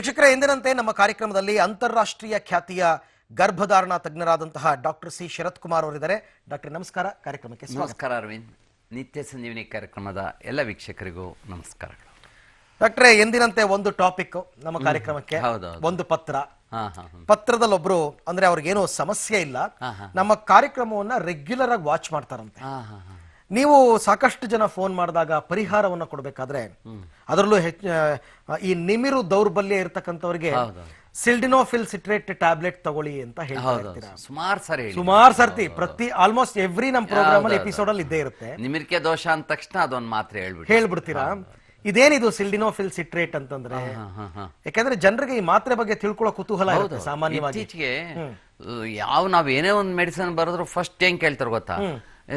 ವೀಕ್ಷಕರ ಎಂದಿನಂತೆ ನಮ್ಮ ಕಾರ್ಯಕ್ರಮದಲ್ಲಿ ಅಂತಾರಾಷ್ಟ್ರೀಯ ಖ್ಯಾತಿಯ ಗರ್ಭಧಾರಣ ತಜ್ಞರಾದಂತಹ ಡಾಕ್ಟರ್ ಸಿ. ಶರತ್ ಕುಮಾರ್ ಅವರಿದ್ದಾರೆ. ಡಾಕ್ಟರ್ ನಮಸ್ಕಾರ. ಕಾರ್ಯಕ್ರಮಕ್ಕೆ ನಮಸ್ಕಾರ ಅರವಿಂದ್. ನಿತ್ಯ ಸಂಜೀವಿನಿ ಕಾರ್ಯಕ್ರಮದ ಎಲ್ಲ ವೀಕ್ಷಕರಿಗೂ ನಮಸ್ಕಾರಗಳು. ಡಾಕ್ಟ್ರೆ ಎಂದಿನಂತೆ ಒಂದು ಟಾಪಿಕ್ ನಮ್ಮ ಕಾರ್ಯಕ್ರಮಕ್ಕೆ. ಒಂದು ಪತ್ರ. ಪತ್ರದಲ್ಲಿ ಒಬ್ರು ಅಂದ್ರೆ ಅವ್ರಿಗೇನು ಸಮಸ್ಯೆ ಇಲ್ಲ. ನಮ್ಮ ಕಾರ್ಯಕ್ರಮವನ್ನ ರೆಗ್ಯುಲರ್ ಆಗಿ ವಾಚ್ ಮಾಡ್ತಾರಂತೆ. ನೀವು ಸಾಕಷ್ಟು ಜನ ಫೋನ್ ಮಾಡಿದಾಗ ಪರಿಹಾರವನ್ನ ಕೊಡಬೇಕಾದ್ರೆ ಅದರಲ್ಲೂ ಹೆಚ್ಚ ಈ ನಿಮಿರು ದೌರ್ಬಲ್ಯ ಇರತಕ್ಕಂಥವ್ರಿಗೆ. ಸಿಲ್ಡಿನೋಫಿಲ್ ಸಿಟ್ರೇಟ್ ಟ್ಯಾಬ್ಲೆಟ್ ತಗೊಳ್ಳಿ ಅಂತ ಹೇಳ್ತಾ ಹೌದು ಇರ್ತೀರಾ? ಸುಮಾರು ಸರಿ ಸುಮಾರು ಸರ್ತಿ ಪ್ರತಿ ಆಲ್ಮೋಸ್ಟ್ ಎವ್ರಿ ನಮ್ ಪ್ರೋಗ್ರಾಮ್ ಅಲ್ಲಿ ಎಪಿಸೋಡ್ ಅಲ್ಲಿ ಇದ್ದೇ ಇರುತ್ತೆ. ನಿಮಿರ್ಕೆ ದೋಷ ಅಂದ ತಕ್ಷಣ ಅದೊಂದು ಮಾತ್ರ ಹೇಳ್ಬಿಟ್ಟು ಹೇಳ್ಬಿಡ್ತೀರಾ? ಇದೇನಿದು ಸಿಲ್ಡಿನೋಫಿಲ್ ಸಿಟ್ರೇಟ್ ಅಂತಂದ್ರೆ? ಯಾಕಂದ್ರೆ ಜನರಿಗೆ ಈ ಮಾತ್ರೆ ಬಗ್ಗೆ ತಿಳ್ಕೊಳ್ಳೋ ಕುತೂಹಲ ಇರುತ್ತೆ ಸಾಮಾನ್ಯವಾಗಿ. ಯಾವ ನಾವ್ ಏನೇ ಒಂದು ಮೆಡಿಸಿನ್ ಬರೆದ್ರು ಫಸ್ಟ್ ಏನ್ ಕೇಳ್ತಾರೆ ಗೊತ್ತಾ?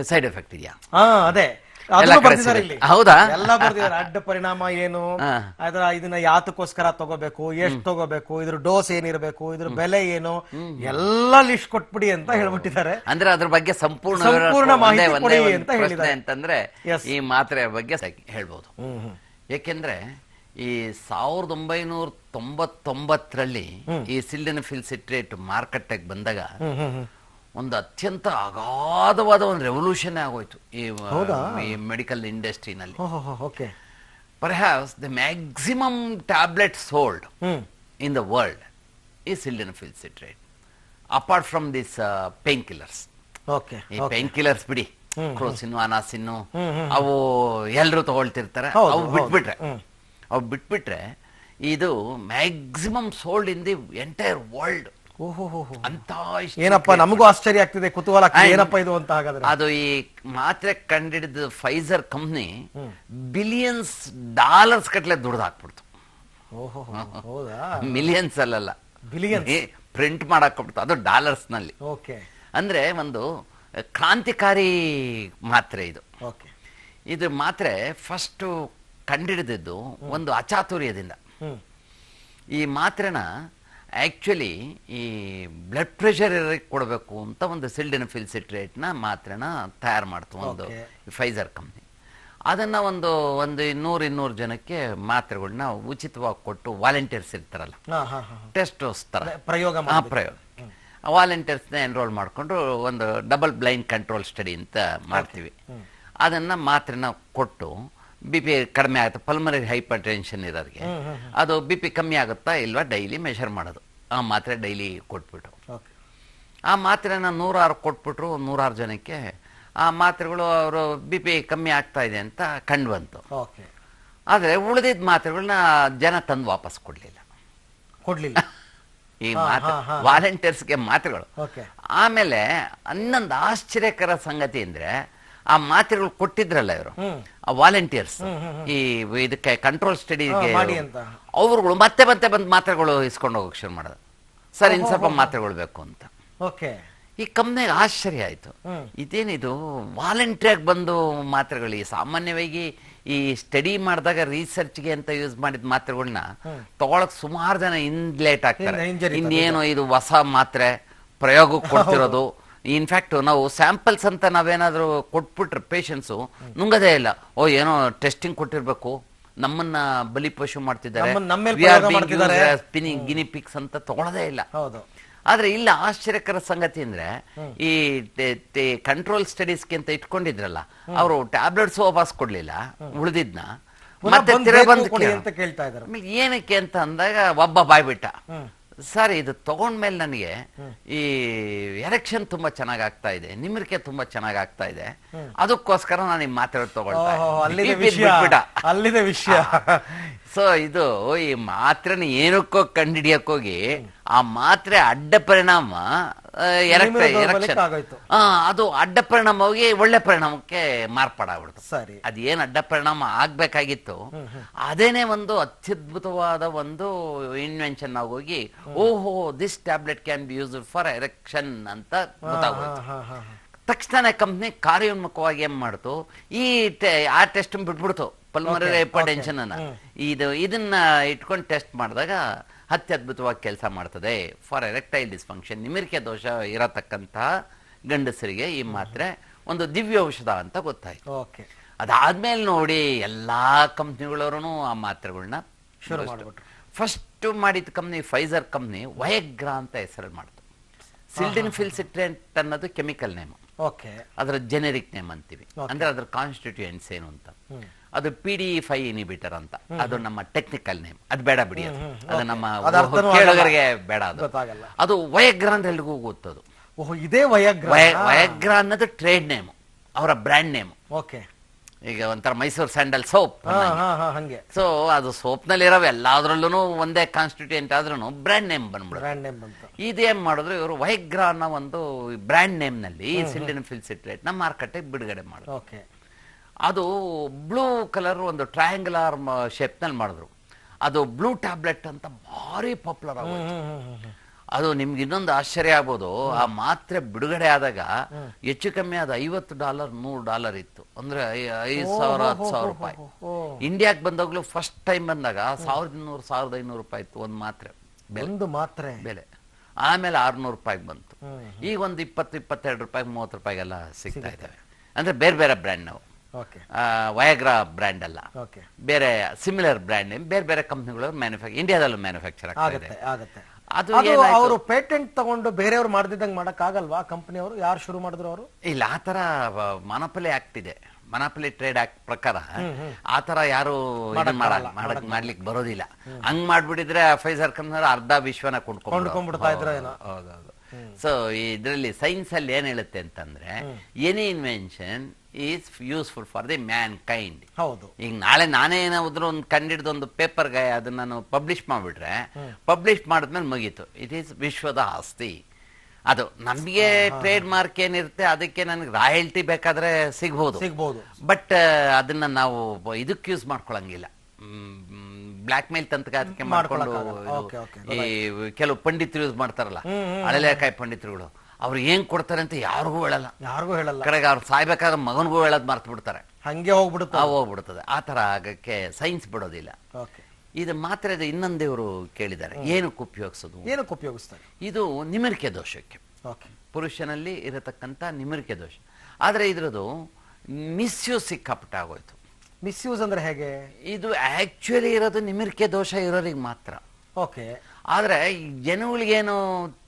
ಸೈಡ್ ಎಫೆಕ್ಟ್ ಇದೆಯಾ? ಹಾ ಅದೇ. ಅದನ್ನು ಎಲ್ಲ ಕಡೆ ಇಲ್ಲಿ. ಹೌದಾ? ಎಲ್ಲ ಬರ್ತಿದ್ದಾರೆ ಅಡ್ಡ ಪರಿಣಾಮ ಏನು? ಅದರ ಇದನ್ನ ಯಾತಕ್ಕೋಸ್ಕರ ತಗೋಬೇಕು ಎಷ್ಟ್ ತಗೋಬೇಕು ಇದ್ರ ಡೋಸ್ ಏನಿರಬೇಕು ಇದ್ರ ಬೆಲೆ ಏನು? ಎಲ್ಲ ಲಿಸ್ಟ್ ಕೊಟ್ಬಿಡಿ ಅಂತ ಹೇಳ್ಬಿಟ್ಟಿದ್ದಾರೆ. ಅಂದ್ರೆ ಅದ್ರ ಬಗ್ಗೆ ಸಂಪೂರ್ಣ ಸಂಪೂರ್ಣ ಮಾಹಿತಿ ಒಂದೇ- ಕೊಡಿ ಒಂದು ಅಂತ ಪ್ರಶ್ನೆ ಹೇಳಿದ್ದಾರೆ. ಅಂತಂದ್ರೆ Yes. ಈ ಮಾತ್ರೆಯ ಬಗ್ಗೆ ಸ- ಹೇಳ್ಬೋದು. ಹ್ಮ್ ಹ್ಮ್. ಏಕೆಂದ್ರೆ ಈ ಸಾವಿರದ ಒಂಬೈನೂರ ತೊಂಬತ್ತೊಂಬತ್ತರಲ್ಲಿ ಈ ಸಿಲ್ಡಿನಫಿಲ್ ಸಿಟ್ರೇಟ್ ಮಾರ್ಕೆಟ್ಗೆ ಬಂದಾಗ ಹ್ಮ್ ಹ್ಮ್ ಹ್ಮ್. ಒಂದು ಅತ್ಯಂತ ಅಗಾಧವಾದ ಒಂದು ರೆವಲ್ಯೂಷನ್ ಆಗೋಯ್ತು ಈ ಈ medical ಇಂಡಸ್ಟ್ರಿನಲ್ಲಿ okay. Perhaps the maximum tablet sold in the world ಈ sildenafil citrate apart from this painkillers okay ಈ ಪೇನ್ ಕಿಲ್ಲರ್ಸ್ ಬಿಡಿ. ಕ್ರೋಸಿನ್ ಅನಾಸಿನ್ನು ಅವು ಎಲ್ರು ತಗೊಳ್ತಿರ್ತಾರೆ. ಅವು. ಬಿಟ್ಬಿಟ್ರೆ. ಅವು ಬಿಟ್ಬಿಟ್ರೆ ಇದು maximum sold in the entire world ಅಂತ ಇಷ್ಟ ಏನಪ್ಪ ನಮಗೂ ಆಶ್ಚರ್ಯ ಆಗ್ತಿದೆ ಕುತೂಹಲ ಏನಪ್ಪ ಇದು ಅಂತ ಹಾಗಾದ್ರೆ? ಅದು ಈ ಮಾತ್ರೆ ಕಂಡಿಡಿದ ಫೈಸರ್ ಕಂಪ್ನಿ ಬಿಲಿಯನ್ಸ್ ಡಾಲರ್ಸ್ ಕಟ್ಲೆ ದುಡ್ದು ಹಾಕ್ಬಿಡ್ತು. ಮಿಲಿಯನ್ಸ್ ಅಲ್ಲಲ್ಲ. ಬಿಲಿಯನ್ ಪ್ರಿಂಟ್ ಮಾಡಾಕ್ಬಿಡ್ತು ಅದು ಡಾಲರ್ಸ್ನಲ್ಲಿ ಓಕೆ. ಅಂದ್ರೆ ಒಂದು ಕ್ರಾಂತಿಕಾರಿ ಮಾತ್ರೆ ಇದು. ಓಕೆ. ಇದು ಮಾತ್ರೆ ಫಸ್ಟ್ ಕಂಡಿಡಿದಿದ್ದು ಒಂದು ಅಚಾತುರ್ಯದಿಂದ. ಈ ಮಾತ್ರೆನ ಆಕ್ಚುಲಿ ಈ ಬ್ಲಡ್ ಪ್ರೆಷರ್ ಕೊಡಬೇಕು ಅಂತ ಒಂದು ಸಿಲ್ಡಿನ ಸಿಟ್ರೇಟ್ನ ಮಾತ್ರೆನ ತಯಾರು ಮಾಡ್ತು ಒಂದು ಫೈಜರ್ ಫೈಸರ್ ಕಂಪ್ನಿ ಅದನ್ನು ಒಂದು ಒಂದು ಇನ್ನೂರು ಇನ್ನೂರು ಜನಕ್ಕೆ ಮಾತ್ರೆಗಳನ್ನ ಉಚಿತವಾಗಿ ಕೊಟ್ಟು ವಾಲಂಟಿಯರ್ಸ್ ಇರ್ತಾರಲ್ಲ. ಹಾ ಹಾ ಹಾ ಟೆಸ್ಟ್ ತರ. ಅದೇ ಪ್ರಯೋಗ ಆ. ಪ್ರಯೋಗ ವಾಲಂಟಿಯರ್ಸ್ನ ಎನ್ರೋಲ್ ಮಾಡಿಕೊಂಡು ಒಂದು ಡಬಲ್ ಬ್ಲೈಂಡ್ ಕಂಟ್ರೋಲ್ ಸ್ಟಡಿ ಅಂತ ಮಾಡ್ತೀವಿ. ಅದನ್ನು ಮಾತ್ರೆನ ಕೊಟ್ಟು ಬಿ ಪಿ ಕಡಿಮೆ ಆಗುತ್ತೆ. ಪಲ್ಮನರಿ ಹೈಪರ್ ಟೆನ್ಷನ್ ಇರೋರಿಗೆ ಅದು ಬಿ ಪಿ ಕಮ್ಮಿ ಆಗುತ್ತಾ ಇಲ್ವಾ ಡೈಲಿ ಮೆಷರ್ ಮಾಡೋದು. ಆ ಮಾತ್ರೆ ಡೈಲಿ ಕೊಟ್ಬಿಟ್ಟು. ಆ ಮಾತ್ರೆನ ನೂರಾರು ಕೊಟ್ಬಿಟ್ರು ನೂರಾರು ಜನಕ್ಕೆ ಆ ಮಾತ್ರೆಗಳು ಅವರು ಬಿ ಪಿ ಕಮ್ಮಿ ಆಗ್ತಾ ಇದೆ ಅಂತ ಕಂಡು ಬಂತು. ಓಕೆ ಆದರೆ ಉಳಿದಿದ್ದ ಮಾತ್ರೆಗಳನ್ನ ಜನ ತಂದು ವಾಪಸ್ ಕೊಡಲಿಲ್ಲ. ಕೊಡಲಿಲ್ಲ. ಈ ಮಾತ್ರೆ. ವಾಲಂಟಿಯರ್ಸ್ಗೆ ಮಾತ್ರೆಗಳು. ಆಮೇಲೆ ಇನ್ನೊಂದು ಆಶ್ಚರ್ಯಕರ ಸಂಗತಿ ಅಂದ್ರೆ ಆ ಮಾತ್ರೆಗಳು ಕೊಟ್ಟಿದ್ರಲ್ಲ ಇವರು ಆ ವಾಲಂಟಿಯರ್ಸ್ ಈ ಇದಕ್ಕೆ ಕಂಟ್ರೋಲ್ ಸ್ಟಡಿಗೆ. ಅವ್ರುಗಳು ಮತ್ತೆ ಮತ್ತೆ ಬಂದು ಮಾತ್ರೆಗಳು ಇಸ್ಕೊಂಡು ಹೋಗಕ್ಕೆ ಶುರು ಮಾಡೋದು ಸರ್ ಇನ್ ಸ್ವಲ್ಪ ಮಾತ್ರೆಗಳು ಬೇಕು ಅಂತ. ಓಕೆ. ಈ ಕಂಪ್ನಿಗೆ ಆಶ್ಚರ್ಯ ಆಯ್ತು. ಇದೇನಿದು ವಾಲಂಟಿಯರ್ ಬಂದು ಮಾತ್ರೆಗಳು ಈ ಸಾಮಾನ್ಯವಾಗಿ ಈ ಸ್ಟಡಿ ಮಾಡಿದಾಗ ರಿಸರ್ಚ್ಗೆ ಅಂತ ಯೂಸ್ ಮಾಡಿದ ಮಾತ್ರೆಗಳನ್ನ ತಗೊಳಕ್ ಸುಮಾರು ಜನ ಇನ್ ಲೇಟ್ ಆಗ್ತಾರೆ. ಇನ್ನೇನು ಇದು ಹೊಸ ಮಾತ್ರೆ ಪ್ರಯೋಗಕ್ಕೆ ಕೊಡ್ತಿರೋದು ಇನ್ಫ್ಯಾಕ್ಟ್ ನಾವು ಸ್ಯಾಂಪಲ್ಸ್ ಅಂತ ನಾವೇನಾದರೂ ಕೊಟ್ಬಿಟ್ರೆ ಪೇಷನ್ಸು ನುಂಗದೇ ಇಲ್ಲ. ಓ ಏನೋ ಟೆಸ್ಟಿಂಗ್ ಕೊಟ್ಟಿರ್ಬೇಕು. ನಮ್ಮನ್ನ ಬಲಿಪಶು ಪಶು ಮಾಡ್ತಿದ್ದಾರೆ. as spinning ಅಂತ ತಗೊಳ್ಳೋದೇ ಇಲ್ಲ. ಆದ್ರೆ ಇಲ್ಲ ಆಶ್ಚರ್ಯಕರ ಸಂಗತಿ ಅಂದ್ರೆ ಈ ಕಂಟ್ರೋಲ್ ಸ್ಟಡೀಸ್ಗೆ ಅಂತ ಇಟ್ಕೊಂಡಿದ್ರಲ್ಲ ಅವರು ಟ್ಯಾಬ್ಲೆಟ್ಸ್ ವಾಪಸ್ ಕೊಡ್ಲಿಲ್ಲ ಉಳಿದಿದ್ನ. ಮತ್ತೆ ಏನಕ್ಕೆ ಅಂತ ಅಂದಾಗ ಒಬ್ಬ ಬಾಯ್ಬಿಟ್ಟ. ಸರ್ ಇದು ತಗೊಂಡ್ಮೇಲೆ ನನಗೆ ಈ ಎಲೆಕ್ಷನ್ ತುಂಬಾ ಚೆನ್ನಾಗಿ ಆಗ್ತಾ ಇದೆ ನಿಮಿರಿಕೆ ತುಂಬಾ ಚೆನ್ನಾಗಿ ಆಗ್ತಾ ಇದೆ ಅದಕ್ಕೋಸ್ಕರ ನಾನು ಈ ಮಾತಾಡೋದು ತಗೊಳ್ತಾ ಇದ್ದೀನಿ. ಅಲ್ಲಿದೆ ವಿಷಯ. ಸೊ ಇದು ಈ ಮಾತ್ರೆನ ಏನಕ್ಕೋ ಕಂಡಿಡಿಯಕ್ಕೋಗಿ ಆ ಮಾತ್ರೆ ಅಡ್ಡ ಪರಿಣಾಮ ಎರಕ್ತ- ಎರೆಕ್ಷನ್. ಅದು ಅಡ್ಡ ಪರಿಣಾಮ ಹೋಗಿ ಒಳ್ಳೆ ಪರಿಣಾಮಕ್ಕೆ ಮಾರ್ಪಾಡಾಗ್ಬಿಡ್ತು. ಸರಿ. ಅದ್ ಏನ್ ಅಡ್ಡ ಪರಿಣಾಮ ಆಗ್ಬೇಕಾಗಿತ್ತು ಅದೇನೆ ಒಂದು ಅತ್ಯದ್ಭುತವಾದ ಒಂದು ಇನ್ವೆನ್ಷನ್ ಆಗೋಗಿ ಓಹೋ this tablet can be use for erection ಅಂತ ಗೊತ್ತಾಗೋಯ್ತು. ಹಾ ತಕ್ಷಣ ಕಂಪ್ನಿ ಕಾರ್ಯೋನ್ಮುಖವಾಗಿ ಏನ್ ಮಾಡ್ತು ಈ ಆ ಟೆಸ್ಟ್ ಬಿಟ್ಬಿಡ್ತು. ಪಲ್ಮರಿ ಹೈಪರ್ಟೆನ್ಷನ್ ಹೈಪರ್ ಟೆನ್ಷನ್ ಅನ್ನ. ಇದು ಇದನ್ನ ಇಟ್ಕೊಂಡು ಟೆಸ್ಟ್ ಮಾಡಿದಾಗ ಅತ್ಯದ್ಭುತವಾಗಿ ಕೆಲಸ ಮಾಡ್ತದೆ. ಫಾರ್ ಎರೆಕ್ಟೈಲ್ ಡಿಸ್ಫಂಕ್ಷನ್ ನಿಮಿರಿಕೆ ದೋಷ ಇರತಕ್ಕಂತಹ ಗಂಡಸರಿಗೆ ಈ ಮಾತ್ರೆ ಒಂದು ದಿವ್ಯ ಔಷಧ ಅಂತ ಗೊತ್ತಾಯ್ತು. ಓಕೆ ಅದಾದ್ಮೇಲೆ ನೋಡಿ ಎಲ್ಲಾ ಕಂಪ್ನಿಗಳವರು ಆ ಮಾತ್ರೆಗಳನ್ನ ಶುರು ಮಾಡ್ಬಿಟ್ರು. ಫಸ್ಟ್ ಮಾಡಿದ ಕಂಪ್ನಿ ಫೈಸರ್ ಕಂಪ್ನಿ ವಯಗ್ರ ಅಂತ ಹೆಸರು ಮಾಡ್ತು. ಸಿಲ್ಡಿನ್ ಫಿಲ್ಸಿಟ್ರೆಂಟ್ ಅನ್ನೋದು ಕೆಮಿಕಲ್ ನೇಮ್ ಓಕೆ ಅದರ ಜೆನೆರಿಕ್ ನೇಮ್ ಅಂತೀವಿ. ಅಂದ್ರೆ ಅದರ ಕಾನ್ಸ್ಟಿಟ್ಯೂಯೆಂಟ್ಸ್ ಏನು ಅಂತ. ಅದು ಪಿ ಡಿ ಫೈ ಇನಿಬಿಟರ್ ಅಂತ. ಅದು ನಮ್ಮ ಟೆಕ್ನಿಕಲ್ ನೇಮ್ ಅದು ಬೇಡ ಬಿಡಿ ಅದು. ಅದು ನಮ್ಮ ಕೇಳೋರಿಗೆ ಬೇಡ ಅದು. ಅದು ವಯಗ್ರ ಅಂತ ಎಲ್ರಿಗೂ ಗೊತ್ತದು. ಓಹೋ ಇದೇ ವಯಗ್ರ ವಯಗ್ರ ಅನ್ನೋದು ಟ್ರೇಡ್ ನೇಮ್ ಅವರ ಬ್ರ್ಯಾಂಡ್ ನೇಮ್ ಓಕೆ. ಈಗ ಒಂಥರ ಮೈಸೂರು ಸ್ಯಾಂಡಲ್ ಸೋಪ್ ಹಂಗೆ. ಸೊ ಅದು ಸೋಪ್ನಲ್ಲಿ ಇರೋ ಎಲ್ಲಾದ್ರಲ್ಲೂ ಒಂದೇ ಕಾನ್ಸ್ಟಿಟ್ಯೂಯೆಂಟ್ ಆದ್ರೂ ಬ್ರ್ಯಾಂಡ್ ನೇಮ್ ಬಂದ್ಬಿಡುತ್ತೆ ಇದೇನ್ ಮಾಡಿದ್ರು ಇವರು ವೈಗ್ರಾ ಅನ್ನೋ ಒಂದು ಬ್ರ್ಯಾಂಡ್ ನೇಮ್ನಲ್ಲಿ ಸಿಲ್ಡಿನ್ ಫಿಲ್ಸಿಟ್ರೇಟ್ನ ಮಾರ್ಕೆಟಿಗೆ ಬಿಡುಗಡೆ ಮಾಡಿದ್ರು. ಓಕೆ. ಅದು ಬ್ಲೂ ಕಲರ್ ಒಂದು ಟ್ರಯಾಂಗುಲರ್ ಶೇಪ್ನಲ್ಲಿ ಮಾಡಿದ್ರು. ಅದು ಬ್ಲೂ ಟ್ಯಾಬ್ಲೆಟ್ ಅಂತ ಭಾರಿ ಪಾಪ್ಯುಲರ್ ಹ್ಮ್ ಅದು ನಿಮ್ಗೆ ಇನ್ನೊಂದು ಆಶ್ಚರ್ಯ ಆಗ್ಬೋದು. ಆ ಮಾತ್ರೆ ಬಿಡುಗಡೆ ಆದಾಗ ಹೆಚ್ಚು ಕಮ್ಮಿ ಅದು ಐವತ್ತು ಡಾಲರ್ ನೂರು ಡಾಲರ್ ಇತ್ತು. ಅಂದ್ರೆ ಐದು ಸಾವಿರ ಹತ್ತು ಸಾವಿರ ರೂಪಾಯಿ. ಇಂಡಿಯಾಕ್ ಬಂದಾಗ್ಲೂ ಫಸ್ಟ್ ಟೈಮ್ ಬಂದಾಗ ಸಾವಿರದ ಇನ್ನೂರು ಸಾವಿರದ ಐನೂರು ರೂಪಾಯಿ ಇತ್ತು ಒಂದು ಮಾತ್ರೆ. ಒಂದು ಮಾತ್ರೆ. ಬೆಲೆ. ಆಮೇಲೆ ಆರ್ನೂರು ರೂಪಾಯಿಗೆ ಬಂತು. ಈಗ ಒಂದು ಇಪ್ಪತ್ತು ಇಪ್ಪತ್ತೆರಡು ರೂಪಾಯಿ ಮೂವತ್ತು ರೂಪಾಯಿಗೆಲ್ಲ ಸಿಗ್ತಾ ಇದ್ದಾವೆ ಅಂದ್ರೆ ಬೇರೆ ಬೇರೆ ಬ್ರ್ಯಾಂಡ್ ನಾವು. ವಯಗ್ರಾ ಬ್ರ್ಯಾಂಡ್ ಅಲ್ಲ. ಬೇರೆ ಸಿಮಿಲರ್ ಬ್ರ್ಯಾಂಡ್ ನೇಮ್ ಬೇರೆ ಬೇರೆ ಕಂಪ್ನಿಗಳು ಮ್ಯಾನುಫ್ಯಾಕ್ಚರ್ ಇಂಡಿಯಾದಲ್ಲೂ ಮ್ಯಾನುಫ್ಯಾಕ್ಚರ್ ಆಗುತ್ತೆ ಆಗತ್ತೆ. ಅದು ಅವರು ಪೇಟೆಂಟ್ ತಗೊಂಡು ಬೇರೆಯವ್ರು ಮಾಡ್ದಿದ್ದಂಗೆ ಮಾಡಕ್ ಆಗಲ್ವಾ ಕಂಪನಿ ಅವರು ಯಾರು ಶುರು ಮಾಡಿದ್ರು ಅವರು? ಇಲ್ಲ ಆ ಥರ ಮನಪಲಿ ಆಕ್ಟ್ ಇದೆ. ಮನಪಲಿ ಟ್ರೇಡ್ ಆಕ್ಟ್ ಪ್ರಕಾರ ಆ ಥರ ಯಾರು ಮಾಡಕ್ ಮಾಡ್ಲಿಕ್ಕೆ. ಬರೋದಿಲ್ಲ. ಹಂಗ್ ಮಾಡ್ಬಿಟ್ಟಿದ್ರೆ ಫೈಸರ್ ಕಂಪ್ನಿ ಅರ್ಧ ವಿಶ್ವನ ಕೊಂಡ್ಕೊಂಡ್ಬಿಡ್ತಾ ಸೊ ಇದರಲ್ಲಿ ಸೈನ್ಸ್ ಅಲ್ಲಿ ಏನ್ ಹೇಳುತ್ತೆ ಅಂತಂದ್ರೆ any invention is useful for the mankind ಹೌದು. ಈಗ ನಾಳೆ ನಾನೇ ಏನಾದ್ರು ಒಂದು ಕಂಡಿಡ್ದು ಒಂದು ಪೇಪರ್ಗೆ ಅದನ್ನ ನಾನು ಪಬ್ಲಿಷ್ ಮಾಡ್ಬಿಟ್ರೆ ಪಬ್ಲಿಷ್ ಮಾಡಿದ್ಮೇಲೆ ಮುಗೀತು. ಇಟ್ ಈಸ್ ವಿಶ್ವದ ಆಸ್ತಿ. ಅದು ನಮಗೆ ಟ್ರೇಡ್ ಮಾರ್ಕ್ ಏನಿರುತ್ತೆ ಅದಕ್ಕೆ ನನಗೆ ರಾಯಲ್ಟಿ ಬೇಕಾದ್ರೆ ಸಿಗ್ಬೋದು. ಸಿಗ್ಬೋದು. ಬಟ್ ಅದನ್ನ ನಾವು ಇದಕ್ಕೆ ಯೂಸ್ ಮಾಡ್ಕೊಳಂಗಿಲ್ಲ. ಬ್ಲಾಕ್ ಮೇಲ್ ತಂತ್ರಗಾರಿಕೆ ಮಾಡ್ಕೊಂಡು. ಈ ಕೆಲವು ಪಂಡಿತರು ಯೂಸ್ ಮಾಡ್ತಾರಲ್ಲ ಅಳಲೆಕಾಯಿ ಪಂಡಿತರುಗಳು. ಅವ್ರು ಏನ್ ಕೊಡ್ತಾರೆ ಅಂತ ಯಾರಿಗೂ ಹೇಳಲ್ಲ. ಯಾರಿಗೂ ಹೇಳಲ್ಲ. ಕಡೆಗೆ ಅವ್ರು ಸಾಯ್ಬೇಕಾದ್ರೆ ಮಗನಿಗೂ ಹೇಳೋದು ಮರ್ತು ಬಿಡ್ತಾರೆ. ಹಂಗೆ ಹೋಗ್ಬಿಡುತ್ತೆ. ಆ ಹೋಗ್ಬಿಡ್ತದೆ ಆ ತರ ಆಗಕ್ಕೆ ಸೈನ್ಸ್ ಬಿಡೋದಿಲ್ಲ. ಓಕೆ. ಇದು ಮಾತ್ರ ಇದು ಇನ್ನೊಂದೇವರು ಕೇಳಿದ್ದಾರೆ. ಏನಕ್ಕೆ ಉಪಯೋಗಿಸೋದು? ಏನಕ್ಕೆ ಉಪಯೋಗಿಸ್ತಾರೆ? ಇದು ನಿಮಿರಿಕೆ ದೋಷಕ್ಕೆ. ಓಕೆ. ಪುರುಷನಲ್ಲಿ ಇರತಕ್ಕಂಥ ನಿಮಿರಿಕೆ ದೋಷ. ಆದರೆ ಇದ್ರದು ಮಿಸ್ಯೂಸ್ ಸಿಕ್ಕಾಪಟ್ಟೆ ಆಗೋಯ್ತು. ಮಿಸ್ಯೂಸ್ ಅಂದ್ರೆ ಹೇಗೆ? ಇದು ಆಕ್ಚುಲಿ ಇರೋದು ನಿಮಿರಿಕೆ ದೋಷ ಇರೋರಿಗೆ ಮಾತ್ರ. ಓಕೆ. ಆದರೆ ಜನಗಳಿಗೇನು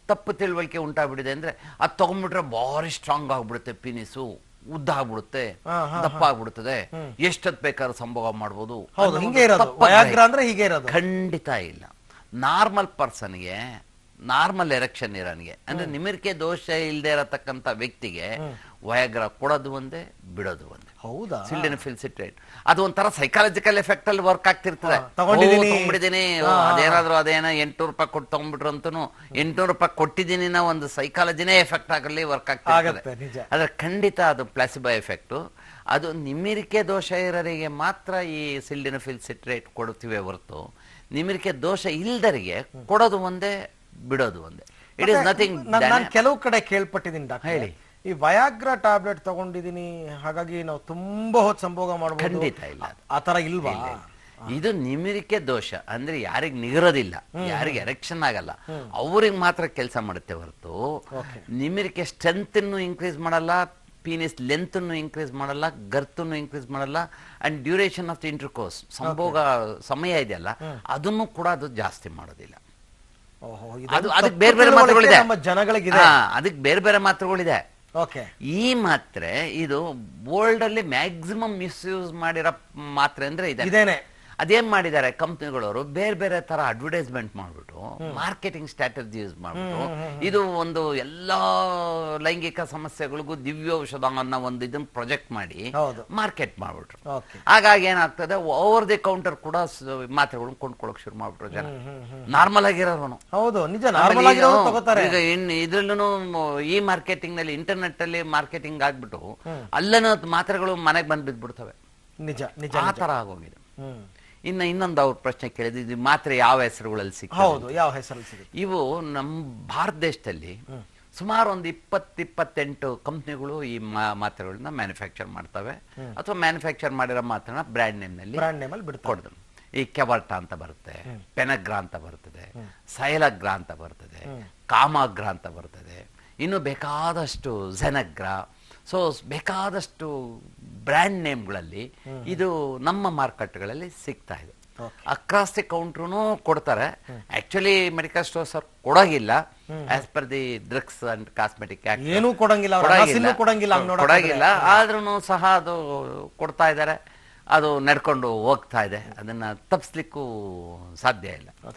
ತಪ್ಪು ತಿಳುವಳಿಕೆ ಉಂಟಾಗ್ಬಿಟ್ಟಿದೆ ಅಂದ್ರೆ ಅದು ತಗೊಂಡ್ಬಿಟ್ರೆ ಭಾರಿ ಸ್ಟ್ರಾಂಗ್ ಆಗ್ಬಿಡುತ್ತೆ ಪಿನಿಸು ಉದ್ದ ಆಗ್ಬಿಡುತ್ತೆ ದಪ್ಪ ಆಗ್ಬಿಡುತ್ತದೆ ಎಷ್ಟೊತ್ತು ಬೇಕಾದ್ರೂ ಸಂಭವ ಮಾಡ್ಬೋದು. ಹೌದು ಅನ್ನೋ ಹಿಂಗೆ ಒಂದು ಇರೋದು. ತಪ್ಪಾದ ವಯಾಗ್ರ ಅಂದ್ರೆ ಹೀಗೆ ಇರೋದು. ಖಂಡಿತ ಇಲ್ಲ. ನಾರ್ಮಲ್ ಪರ್ಸನ್ಗೆ ನಾರ್ಮಲ್ ಎರೆಕ್ಷನ್ ಇರೋನಿಗೆ ಅಂದ್ರೆ ನಿಮಿರಿಕೆ ದೋಷ ಇಲ್ಲದೆ ಇರತಕ್ಕಂತ ವ್ಯಕ್ತಿಗೆ ವಯಗ್ರ ಕೊಡೋದು ಒಂದೇ ಬಿಡೋದು ಒಂದೇ. ಹೌದಾ? ಸಿಲ್ಡಿನ ಫಿಲ್ಸಿಟ್ರೇಟ್ ಅದು ಒಂಥರ ಸೈಕಾಲಜಿಕಲ್ ಎಫೆಕ್ಟ್ ಅಲ್ಲಿ ವರ್ಕ್ ಆಗ್ತಿರ್ತದೆ. ತಗೊಂಡಿದ್ದೀನಿ. ಅದೇನಾದ್ರೂ ಅದೇನೋ ಎಂಟ್ನೂರು ರೂಪಾಯಿ ಕೊಟ್ಟು ತಗೊಂಡ್ಬಿಟ್ರು ಅಂತೂ ಎಂಟ್ನೂರು ರೂಪಾಯಿ ಕೊಟ್ಟಿದ್ದೀನಿ ಒಂದು ಸೈಕಾಲಜಿನೇ ಎಫೆಕ್ಟ್ ಆಗಲಿ ವರ್ಕ್ ಆಗ್ತಿರ್ತದೆ. ಆದ್ರೆ ಖಂಡಿತ ಅದು ಪ್ಲಾಸಿಬೋ ಎಫೆಕ್ಟ್ ಅದು ನಿಮಿರಿಕೆ ದೋಷ ಇರೋರಿಗೆ ಮಾತ್ರ ಈ ಸಿಲ್ಡಿನ ಫಿಲ್ಸಿಟ್ರೇಟ್ ಕೊಡುತ್ತಿವೆ ಹೊರತು. ನಿಮಿರಿಕೆ ದೋಷ ಇಲ್ದರಿಗೆ ಕೊಡೋದು ಒಂದೇ ಬಿಡೋದು ಒಂದೇ. ಇಟ್ ಇಸ್ ನಥಿಂಗ್ ನಾನು ಕೆಲವು ಕಡೆ ಕೇಳ್ಪಟ್ಟಿದ್ದೀನಿ ಡಾಕ್ಟರ್. ಹೇಳಿ. ಈ ವಯಾಗ್ರ ಟ್ಯಾಬ್ಲೆಟ್ ತಗೊಂಡಿದೀನಿ. ಹಾಗಾಗಿ ನಾವು ತುಂಬಾ ಹೊತ್ತು ಸಂಭೋಗ ಮಾಡಬಹುದು ಖಂಡಿತ ಇಲ್ಲ. ಆ ತರ ಇಲ್ವಾ? ಇದು ನಿಮಿರಿಕೆ ದೋಷ. ಅಂದ್ರೆ ಯಾರಿಗೆ ನಿಗರೋದಿಲ್ಲ. ಯಾರಿಗೆ ಎರೆಕ್ಷನ್ ಆಗಲ್ಲ. ಅವ್ರಿಗೆ ಮಾತ್ರ ಕೆಲಸ ಮಾಡುತ್ತೆ ಹೊರತು. Okay. ನಿಮಿರಿಕೆ ಸ್ಟ್ರೆಂತ್ ಇನ್ಕ್ರೀಸ್ ಮಾಡಲ್ಲ ಪೀನಿಸ್ ಲೆಂತ್ ಇನ್ಕ್ರೀಸ್ ಮಾಡಲ್ಲ ಗರ್ತನ್ನು ಇನ್ಕ್ರೀಸ್ ಮಾಡಲ್ಲ and duration of the intercourse ಸಂಭೋಗ ಸಮಯ ಇದೆಯಲ್ಲ ಅದನ್ನು ಕೂಡ ಅದು ಜಾಸ್ತಿ ಮಾಡೋದಿಲ್ಲ. ಓಹೋ ಅದು ಅದಕ್ಕೆ ತಪ್ಪು ಬೇರೆ ಬೇರೆ ತಿಳುವಳಿಕೆ ಮಾತ್ರೆಗಳಿದೆ ನಮ್ಮ ಜನಗಳಿಗಿದೆ. ಹಾ, ಅದಕ್ಕೆ ಬೇರೆ ಬೇರೆ ಮಾತ್ರೆಗಳಿದೆ ಓಕೆ ಈ ಮಾತ್ರೆ ಇದು ವರ್ಲ್ಡ್ ಅಲ್ಲಿ ಮ್ಯಾಕ್ಸಿಮಮ್ ಮಿಸ್ಯೂಸ್ ಮಾಡಿರೋ ಮಾತ್ರೆ ಅಂದ್ರೆ ಇದೆ ಇದೇನೆ. ಅದೇನ್ ಮಾಡಿದ್ದಾರೆ ಕಂಪ್ನಿಗಳವರು ಬೇರೆ ಬೇರೆ ತರ ಅಡ್ವರ್ಟೈಸ್ಮೆಂಟ್ ಮಾಡ್ಬಿಟ್ಟು ಮಾರ್ಕೆಟಿಂಗ್ ಸ್ಟ್ರಾಟಜಿ ಯೂಸ್ ಮಾಡ್ಬಿಟ್ಟು ಇದು ಒಂದು ಎಲ್ಲಾ ಲೈಂಗಿಕ ಸಮಸ್ಯೆಗಳಿಗೂ ದಿವ್ಯೌಷಧ ಅನ್ನೋ ಒಂದು ಇದನ್ನ ಪ್ರೊಜೆಕ್ಟ್ ಮಾಡಿ. ಮಾರ್ಕೆಟ್ ಮಾಡ್ಬಿಟ್ರು. ಹಾಗಾಗಿ ಏನಾಗ್ತದೆ ಓವರ್ ದಿ ಕೌಂಟರ್ ಕೂಡ ಮಾತ್ರೆಗಳನ್ನ ಕೊಂಡ್ಕೊಳಕ್ ಶುರು ಮಾಡ್ಬಿಟ್ರು ಜನ. ನಾರ್ಮಲ್ ಆಗಿರೋನು ಹೌದು ನಿಜ ಈಗ ಇನ್ ಇದ್ರಲ್ಲೂ ಈ ಮಾರ್ಕೆಟಿಂಗ್ನಲ್ಲಿ ಇಂಟರ್ನೆಟ್ ಅಲ್ಲಿ ಮಾರ್ಕೆಟಿಂಗ್ ಆಗ್ಬಿಟ್ಟು ಅಲ್ಲನ ಮಾತ್ರೆಗಳು ಮನೆಗೆ ಬಂದ್ ಬಿದ್ಬಿಡ್ತವೆ ನಿಜ ನಿಜ ಆ ತರ ಆಗೋಗಿದೆ. ಇನ್ನ ಇನ್ನೊಂದು ಅವ್ರ ಪ್ರಶ್ನೆ ಕೇಳಿದ್ರು ಇದು ಮಾತ್ರೆ ಯಾವ ಹೆಸರುಗಳಲ್ಲಿ ಸಿಗ್ತದೆ ಹೌದು ಯಾವ ಹೆಸರಲ್ಲಿ ಸಿಗುತ್ತೆ? ಇವು ನಮ್ಮ ಭಾರತ ದೇಶದಲ್ಲಿ ಸುಮಾರು ಒಂದು ಇಪ್ಪತ್ತು ಇಪ್ಪತ್ತೆಂಟು ಕಂಪ್ನಿಗಳು ಈ ಮಾ- ಮಾತ್ರೆಗಳನ್ನ ಮ್ಯಾನುಫ್ಯಾಕ್ಚರ್ ಮಾಡ್ತವೆ. ಅಥವಾ ಮ್ಯಾನುಫ್ಯಾಕ್ಚರ್ ಮಾಡಿರೋ ಮಾತ್ರನ ಬ್ರ್ಯಾಂಡ್ ನೇಮ್ನಲ್ಲಿ ಬ್ರ್ಯಾಂಡ್ ನೇಮ್ ಅಲ್ಲಿ ಬಿಡ್ತಾರೆ. ಕೊಡ್ದು ಈ ಕೆವರ್ಟ ಅಂತ ಬರುತ್ತೆ ಪೆನಗ್ರಾ ಅಂತ ಬರ್ತದೆ ಸೈಲಗ್ರ ಅಂತ ಬರ್ತದೆ ಕಾಮಾಗ್ರ ಅಂತ ಬರ್ತದೆ. ಇನ್ನು ಬೇಕಾದಷ್ಟು ಝೆನಗ್ರಾ ಸೊ ಬೇಕಾದಷ್ಟು ಬ್ರ್ಯಾಂಡ್ ನೇಮ್ಗಳಲ್ಲಿ ಇದು ನಮ್ಮ ಮಾರ್ಕೆಟ್ಗಳಲ್ಲಿ ಸಿಗ್ತಾ ಇದೆ. ಅಕ್ರಾಸ್ ದಿ ಕೌಂಟ್ರೂ ಕೊಡ್ತಾರೆ. ಆಕ್ಚುಲಿ ಮೆಡಿಕಲ್ ಸ್ಟೋರ್ಸ್ ಅವ್ರು ಕೊಡೋಗಿಲ್ಲ. As per the drugs and cosmetic ಏನೂ ಕೊಡಂಗಿಲ್ಲ ಕೊಡಂಗಿಲ್ಲ. ಆದ್ರೂ ಸಹ ಅದು ಕೊಡ್ತಾ ಇದ್ದಾರೆ. ಅದು ನಡ್ಕೊಂಡು ಹೋಗ್ತಾ ಇದೆ. ಅದನ್ನ ತಪ್ಪಿಸ್ಲಿಕ್ಕೂ ಸಾಧ್ಯ ಇಲ್ಲ.